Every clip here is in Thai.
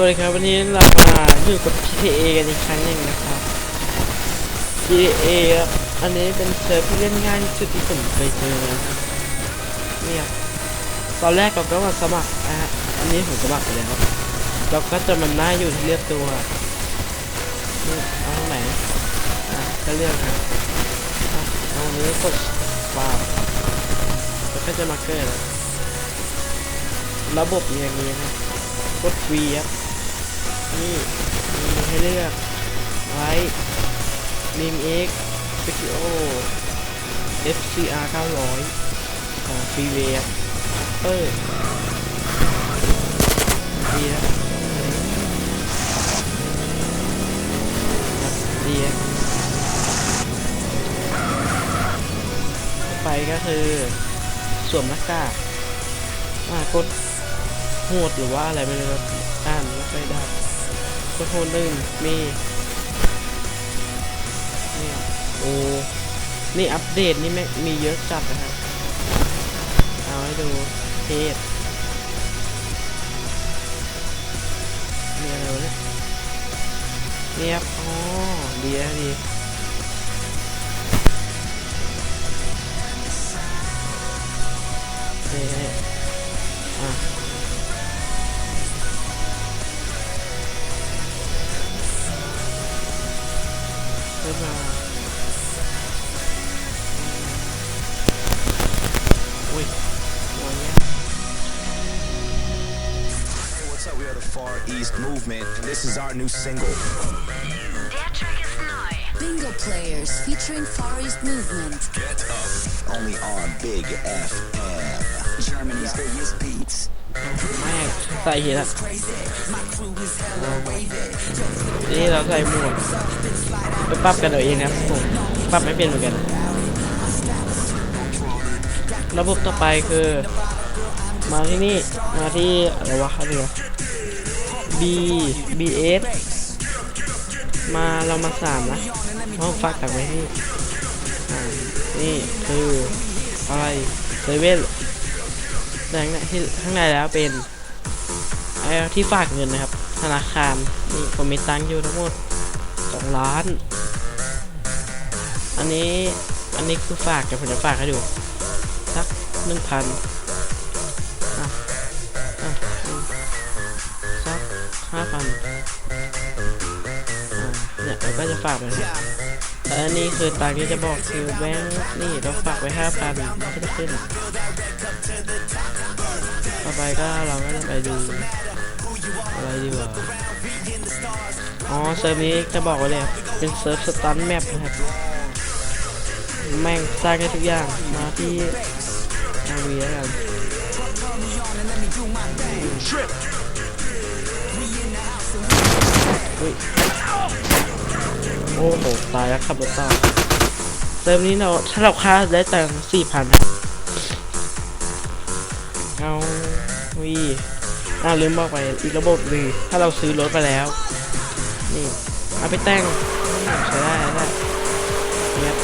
วัสดีครับวันนี้เรามาอยู่กับ GTA กันอีกครั้งหนึ่งนะครับ GTA อันนี้เป็นเซิร์ฟที่เล่นง่ายที่สุดที่ผมเคยเจอนะครับเนี่ยตอนแรกเราก็มาสมัครนะฮะอันนี้ผมสมัครไปแล้วเราก็จะมันหน้าอยู่ที่เลือกตัวนี่เอาไหนอะก็เลือกครับอะเอาอันนี้กดว้าวแล้วก็จะมาเกิดระบบอย่างนี้นะกด V ครับ นี่มีให้เลือกไว้มีม X Studio FCR 900ของ Freeway ครับเออดีครับครับดีครับต่อไปก็คือสวมหน้ากากอ่ากดโหดหรือว่าอะไรไม่รู้ครับอ่านไม่ค่อยได้ ก็โทษหนึ่งมีนี่โอ้นี่อัปเดตนี่ไม่มีเยอะจัดนะครับเอาให้ดูเทสมีอะไรเนี่ยเนี่ยครับอ๋อดีนะดีนี่นี่ We are the Far East Movement, and this is our new single. Der Track ist neu. Bingo Players featuring Far East Movement. Get up. Only on Big FM. Germany's biggest beats. แม่งใส่เห็นอะนี่เราใส่หมวกไปปรับกันเอาเองนะครับผมปรับไม่เป็นเหมือนกัน ระบบต่อไปคือ มาที่นี่ มาที่อะไรวะอะไรวะ B B S มาเรามาสามนะห้องฝากตักไว้ที่นี่คืออะไรเซเว่นแต่ข้างในที่ข้างในแล้วเป็นไอ้ที่ฝากเงินนะครับ ธนาคารนี่ผมมีตังค์อยู่ทั้งหมดสองล้าน อันนี้อันนี้คือฝากเดี๋ยวผมจะฝากให้ดูสักหนึ่งพันาเนี่ยเราก็จะฝากไปนแล้วอันนี้คือตังที่จะบอกคือแบงค์นี่เราฝากไว้ห้าพันมันก็จะขึ้น ต่อไปก็เราก็จะไปดูอะไรดีกว่าอ๋อเซิร์ฟนี้จะบอกไว้เลยเป็นเซิร์ฟสตันแมปนะครับแม่งสร้างได้ทุกอย่างมาที่อาวีแล้วกันอุ้ย โอ้โหตายแล้วขับรถต่อเซิร์ฟนี้เราถ้าเราค่าได้ตังสี่พันเอาวีอ่าลืมบอกไปอีกระบบหนึ่งถ้าเราซื้อรถไปแล้ว นี่ เอาไปแต่งใช้ได้ได้เนี่ย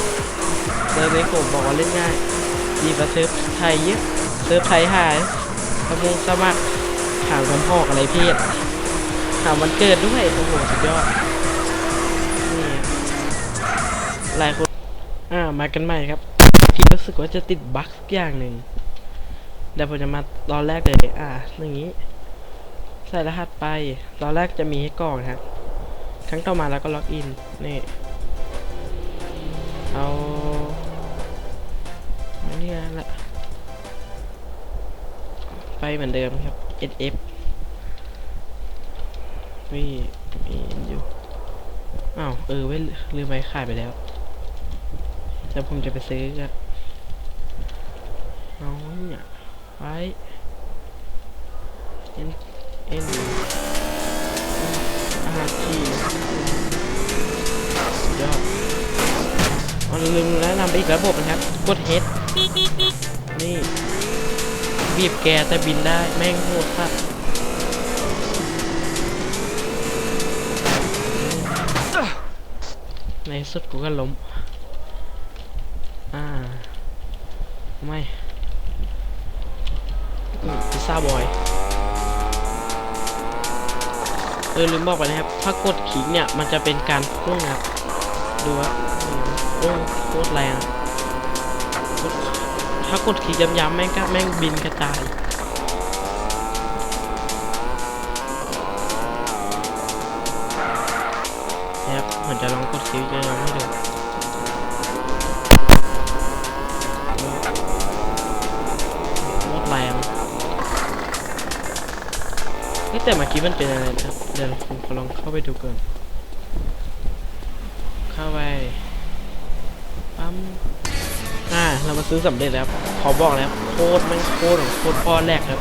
เซิร์ฟนี้ผมบอกว่าเล่นง่ายดีกว่าเซิร์ฟไทยเยอะเซิร์ฟไทยหายสมงสมัครถามคำพ่ออะไรเพศถามวันเกิดด้วยโอ้โหสุดยอด หลายคนอ่ามากันใหม่ครับที่รู้สึกว่าจะติดบั๊กสักอย่างหนึ่งเดี๋ยวผมจะมาตอนแรกเลย อ่าอย่างนี้ ใส่รหัสไป ตอนแรกจะมีให้กรอกนะครับครั้งต่อมาแล้วก็ล็อกอิน นี่ เอาอันนี้แหละไปเหมือนเดิมครับ SF วีมีอยู่ อ้าว เออเว้ยลืมไปขายไปแล้ว แล้วผมจะไปซื้อกันเอาเนี่ยไว้เอ็นเอ็นอาร์ทียอดอ๋อลืมแนะนำไปอีกระบบนะครับ กดเฮดนี่ บีบแกแต่บินได้แม่งโหดสัตว์ในสุดกูก็ล้ม อ่าไม่พิซซ่าบอยเออลืมบอกไปนะครับ ถ้ากดคลิกเนี่ย มันจะเป็นการพุ่งครับ ดูว่าโอ้โคตรแรง ถ้ากดคลิกย้ำๆแม่งก็แม่งบินกระจายนะครับผมจะลองกดคลิกย้ำๆให้ดู แต่เมื่อกี้มันเป็นอะไรนะครับเดี๋ยวผมขอลองเข้าไปดูก่อนเข้าไปปั๊มอ่าเรามาซื้อสำเร็จแล้วขอบอกแล้วโคตรแมันโคตรของโคตรพ่อแรกครับ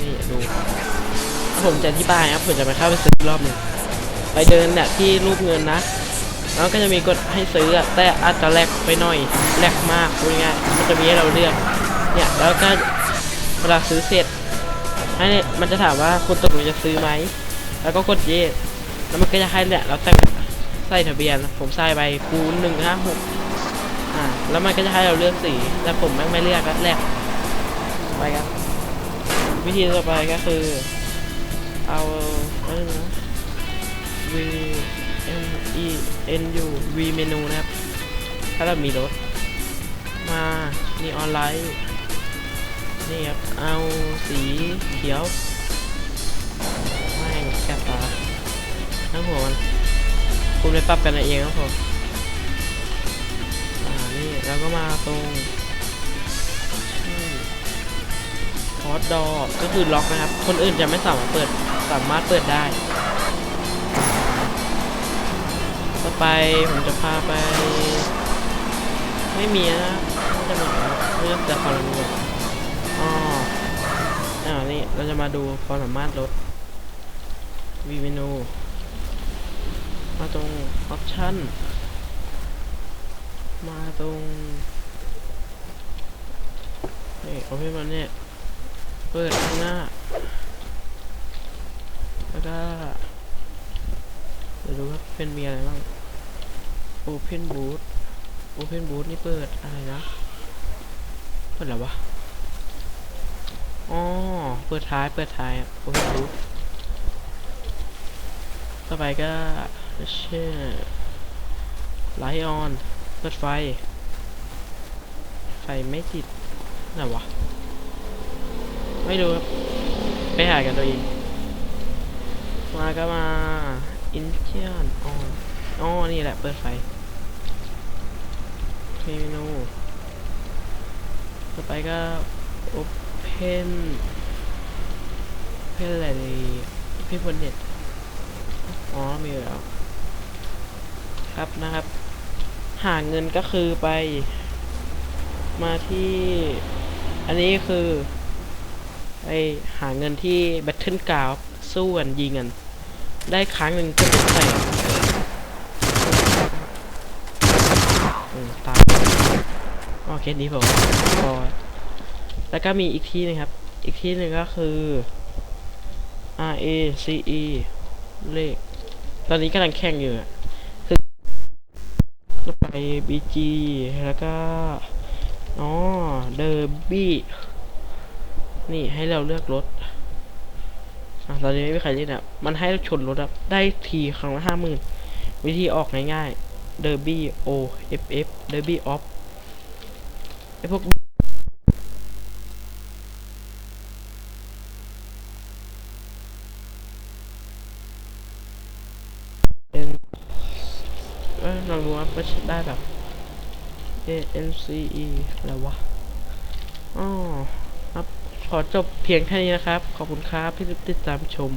นี่ดูผมจะอธิบายครับผมจะไปเข้าไปซื้อรอบหนึ่งไปเดินเนี่ยที่รูปเงินนะแล้วก็จะมีกดให้ซื้อแต่อาจจะแลกไปหน่อยแลกมากพูดง่ายมันจะมีให้เราเลือกเนี่ยแล้วก็เวลาซื้อเสร็จ ให้เนี่ยมันจะถามว่าคุณตกลงจะซื้อไหม แล้วก็กดเยสแล้วมันก็จะให้เนี่ยเราแต่งใส่ทะเบียน ผมใส่ไปคูณหนึ่งห้าหกอ่า แล้วมันก็จะให้เราเลือกสีแต่ผมแม่ไม่เลือกแลกไปครับ วิธีต่อไปก็คือ เอาเออนะ V M E N U V เมนูนะครับ ถ้าเรามีรถ มานี่ออนไลน์ นี่ครับ เอาสีเขียวไม่แสบตาทั้งหัวมันคุณไปปรับกันเองครับผมอ่านี่แล้วก็มาตรงชื่อพอดดอก็คือล็อกนะครับ คนอื่นจะไม่สามารถเปิด สามารถเปิดได้ต่อไปผมจะพาไป ไม่มีนะจะหมดเรื่องแต่ความรู้อ๋ออ่า นี่เราจะมาดูความสามารถลดวีเมนู มาตรงออปชั่นมาตรงนี่โอเพนมันเนี่ย เปิดข้างหน้าแล้วก็เดี๋ยวดูครับเป็นมีอะไรบ้าง Open Boot Open Boot นี่เปิดอะไรนะ เปิดอะไรวะ อ๋อเปิดท้ายเปิดท้ายอะ Open Boot ต่อไปก็เช่นไลออนเปิดไฟ ไฟไม่ติดไหนวะ ไม่รู้ครับ ไปหากันตัวเอง มาก็มาอินเทียนออนอ๋อ นี่แหละ เปิดไฟเมนูต่อไปก็ Open Open อะไรดี Open บนเน็ต อ๋อ มีแล้ว ครับนะครับ หาเงินก็คือไป มาที่ อันนี้คือไปหาเงินที่ Battle g r o u n d สู้กันยิงกัน ได้ครั้งหนึ่งก็เป็นแสนโอ้ตายโอเคนี้ผมพอ แล้วก็มีอีกที่หนึงครับ อีกที่หนึ่งก็คือ R A C E เลข ตอนนี้กำลังแข่งอยู่คือไป B G แล้วก็อ๋อเดอร์บี้นี่ให้เราเลือกรถอะตอนนี้ไม่มีใครเล่นอะ มันให้ชนรถอะ ได้ทีครั้งละห้าหมื่นวิธีออกง่ายๆ Derby O F F Derby Off ไอพวก เอ้ยลองดูว่ามันได้แบบ A N C E อะไรวะอ๋อครับ ขอจบเพียงแค่นี้นะครับ ขอบคุณครับที่ติดตามชม